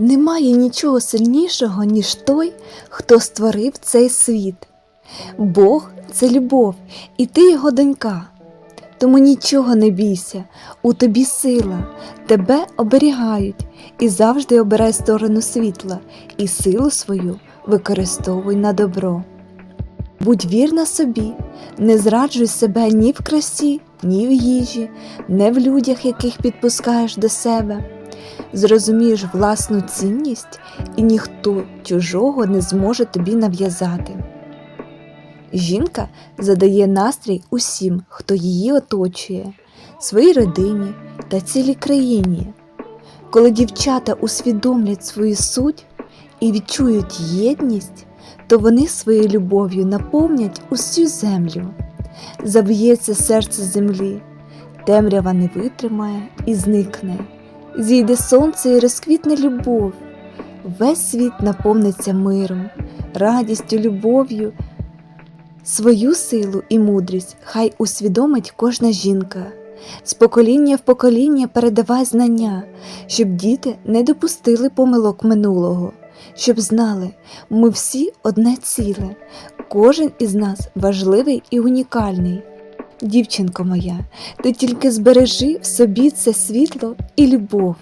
Немає нічого сильнішого, ніж той, хто створив цей світ. Бог це любов, і ти його донька. Тому нічого не бійся, у тобі сила, тебе оберігають і завжди обирай сторону світла, і силу свою використовуй на добро. Будь вірна собі, не зраджуй себе ні в красі, ні в їжі, не в людях, яких підпускаєш до себе. Зрозумієш власну цінність, і ніхто чужого не зможе тобі нав'язати. Жінка задає настрій усім, хто її оточує, своїй родині та цілій країні. Коли дівчата усвідомлять свою суть і відчують єдність, то вони своєю любов'ю наповнять усю землю. Заб'ється серце землі, темрява не витримає і зникне. Зійде сонце і розквітне любов. Весь світ наповниться миром, радістю, любов'ю. Свою силу і мудрість хай усвідомить кожна жінка. З покоління в покоління передавай знання, щоб діти не допустили помилок минулого, щоб знали, ми всі одне ціле, кожен із нас важливий і унікальний. Дівчинко моя, ти тільки збережи в собі це світло і любов.